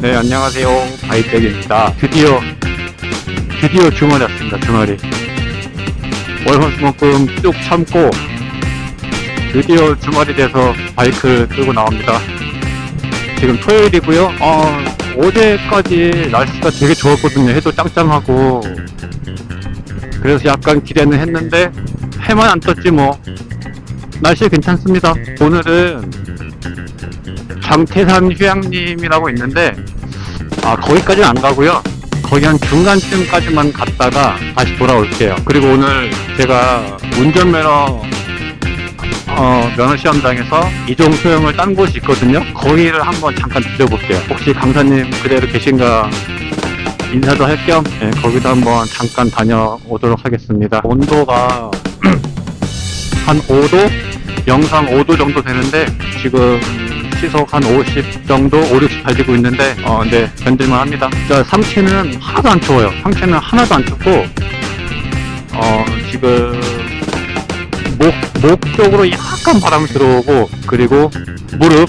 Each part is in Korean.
네, 안녕하세요. 바이백입니다. 드디어, 드디어 주말이 왔습니다, 주말이. 월화수목금 쭉 참고, 드디어 주말이 돼서 바이크 끌고 나옵니다. 지금 토요일이고요. 어, 어제까지 날씨가 되게 좋았거든요. 해도 짱짱하고. 그래서 약간 기대는 했는데, 해만 안 떴지 뭐. 날씨 괜찮습니다. 오늘은 장태산 휴양림이라고 있는데 아 거기까지는 안 가고요. 거기 한 중간쯤까지만 갔다가 다시 돌아올게요. 그리고 오늘 제가 운전면허 어, 면허 시험장에서 이종 소형을 딴 곳이 있거든요. 거기를 한번 잠깐 들려볼게요. 혹시 강사님 그대로 계신가 인사도 할겸 예, 거기도 한번 잠깐 다녀오도록 하겠습니다. 온도가 한 5도? 영상 5도 정도 되는데 지금 시속 한 50 정도, 5, 60 달리고 있는데 어 근데 견딜만 합니다. 진짜 상체는 하나도 안 추워요. 상체는 하나도 안 춥고 어 지금 목, 목 쪽으로 약간 바람이 들어오고 그리고 무릎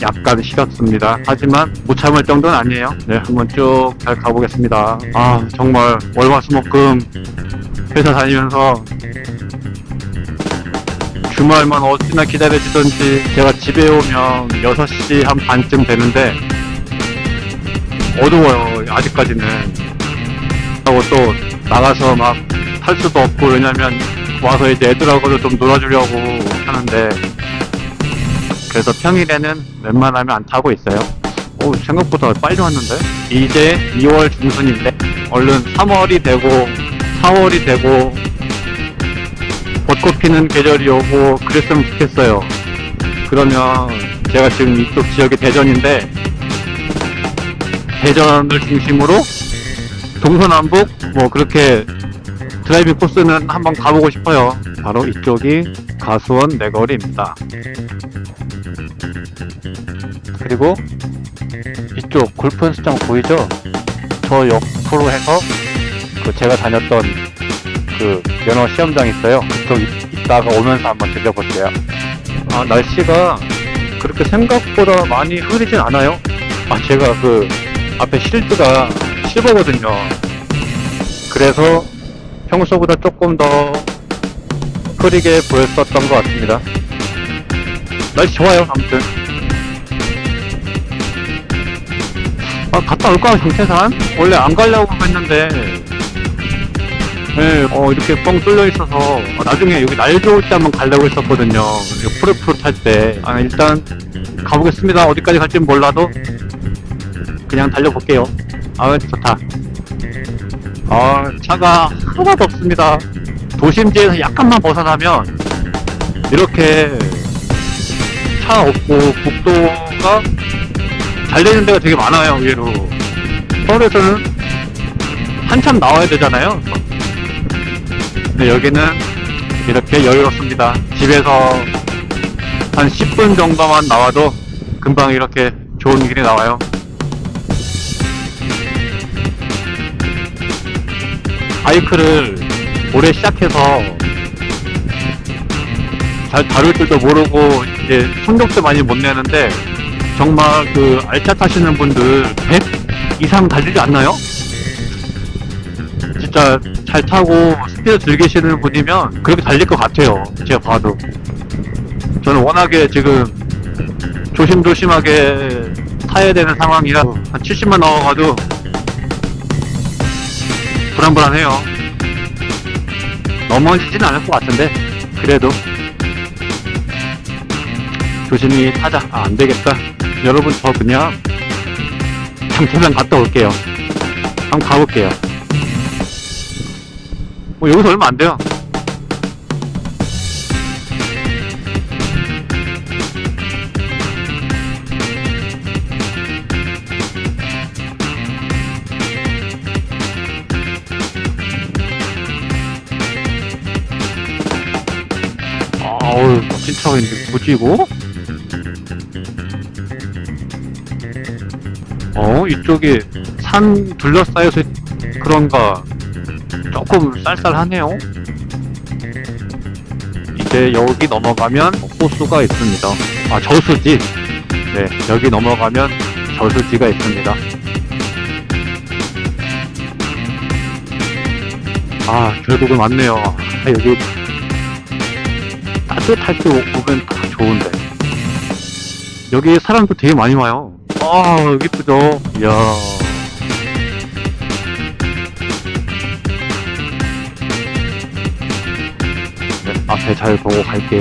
약간 시렸습니다. 하지만 못 참을 정도는 아니에요. 네, 한번 쭉 잘 가보겠습니다. 아, 정말 월화수목금 회사 다니면서 주말만 어찌나 기다려지던지 제가 집에 오면 6시 한 반쯤 되는데 어두워요 아직까지는. 하고 또 나가서 막탈 수도 없고 왜냐면 와서 이제 애들하고도 좀 놀아주려고 하는데 그래서 평일에는 웬만하면 안 타고 있어요. 오 생각보다 빨리 왔는데? 이제 2월 중순인데? 얼른 3월이 되고 4월이 되고 벚꽃 피는 계절이 오고 그랬으면 좋겠어요. 그러면 제가 지금 이쪽 지역이 대전인데 대전을 중심으로 동서남북 뭐 그렇게 드라이빙 코스는 한번 가보고 싶어요. 바로 이쪽이 가수원 내거리입니다. 그리고 이쪽 골프 연습장 보이죠? 저 옆으로 해서 그 제가 다녔던 그 면허 시험장 있어요. 그쪽 이- 이따가 오면서 한번 들려볼게요. 아 날씨가 그렇게 생각보다 많이 흐리진 않아요. 아 제가 그 앞에 실드가 실버거든요. 그래서 평소보다 조금 더 흐리게 보였었던 것 같습니다. 날씨 좋아요. 아무튼. 아 갔다 올까 정태산? 원래 안 가려고 했는데 네, 어, 이렇게 뻥 뚫려 있어서, 어, 나중에 여기 날 좋을 때 한번 가려고 했었거든요. 푸르푸르 탈 때. 아, 일단, 가보겠습니다. 어디까지 갈지는 몰라도, 그냥 달려볼게요. 아, 좋다. 아, 차가 하나도 없습니다. 도심지에서 약간만 벗어나면, 이렇게, 차 없고, 국도가 잘 되는 데가 되게 많아요, 의외로. 서울에서는 한참 나와야 되잖아요. 근데 여기는 이렇게 여유롭습니다. 집에서 한 10분 정도만 나와도 금방 이렇게 좋은 길이 나와요. 바이크를 올해 시작해서 잘 다룰 줄도 모르고 이제 성적도 많이 못 내는데 정말 그 알차 타시는 분들 100 이상 달리지 않나요? 진짜 잘 타고 스피드 즐기시는 분이면 그렇게 달릴 것 같아요. 제가 봐도. 저는 워낙에 지금 조심조심하게 타야 되는 상황이라 한 70만 넘어가도 불안불안해요. 넘어지진 않을 것 같은데 그래도 조심히 타자. 아, 안 되겠다. 여러분 저 그냥 장태면 갔다 올게요. 한번 가볼게요. 뭐 여기서 얼마 안 돼요. 이거? 어 이쪽에 산 둘러싸여서 그런가 조금 쌀쌀하네요. 이제 여기 넘어가면 호수가 있습니다. 아 저수지. 네 여기 넘어가면 저수지가 있습니다. 아, 결국은 왔네요. 아, 여기 따뜻할 때 오- 오면 다 좋은데. 여기 사람도 되게 많이 와요. 아, 이쁘죠? 이야. 네, 앞에 잘 보고 갈게요.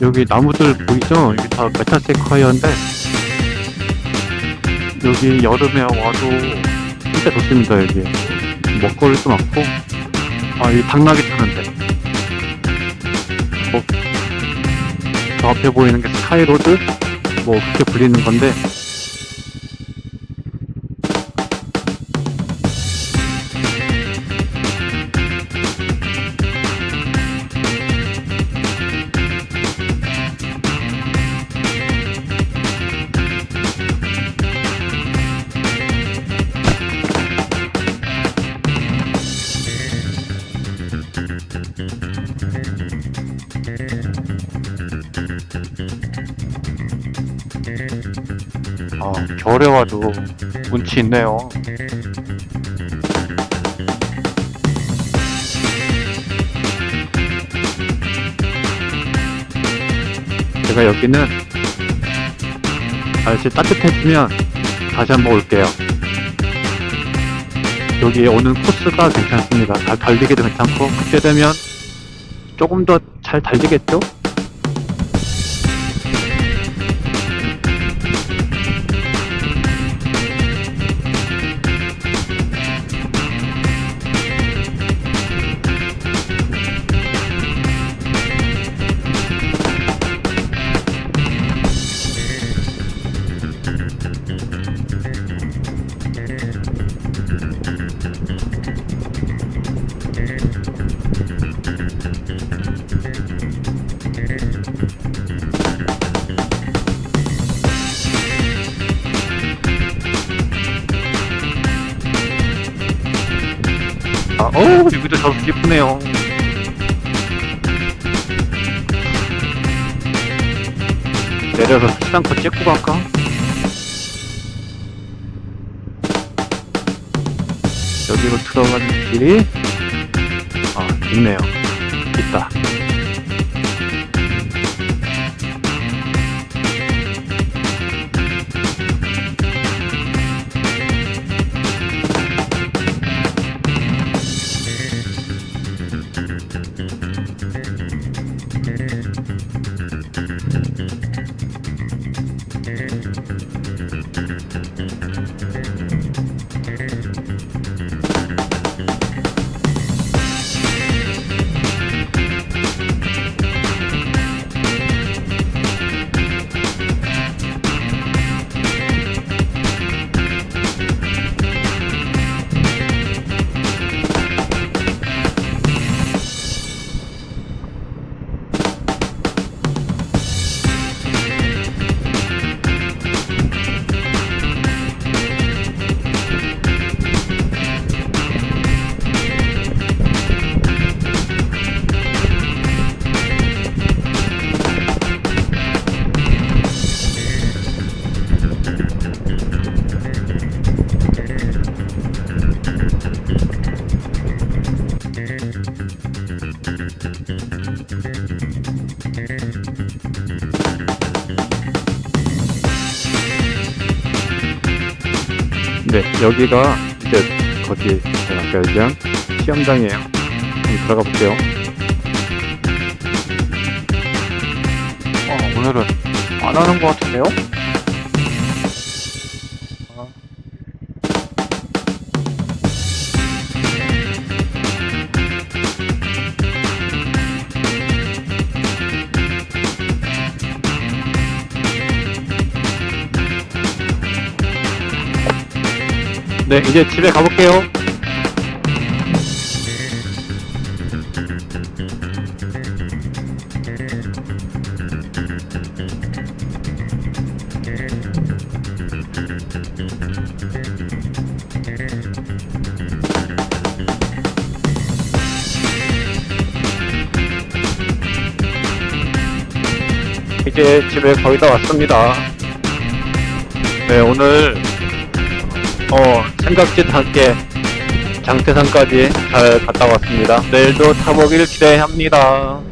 여기 나무들 보이죠? 여기 다 메타세콰이어인데 여기 여름에 와도 진짜 좋습니다 여기. 먹거리도 많고. 아이 당나귀 타는데. 어, 저 앞에 보이는 게 스카이로드? 뭐 그렇게 불리는 건데 와도 운치 있네요. 제가 여기는 날씨 따뜻해지면 다시 한번 올게요. 여기 오는 코스가 괜찮습니다. 잘 달리기도 괜찮고 그때 되면 조금 더 잘 달리겠죠? 아, 어 여기도 저수 예쁘네요. 내려서 수상코 찍고 갈까? 여기로 들어가는 길이 아 있네요. 있다. 네, 여기가 이제 거기 제가 아까 얘기한 시험장이에요. 한번 들어가 볼게요. 어, 오늘은 안 하는 것 같은데요? 네, 이제 집에 가볼게요. 이제 집에 거의 다 왔습니다. 네, 오늘 어, 생각지도 않게 장태산까지 잘 갔다 왔습니다. 내일도 타보길 기대합니다.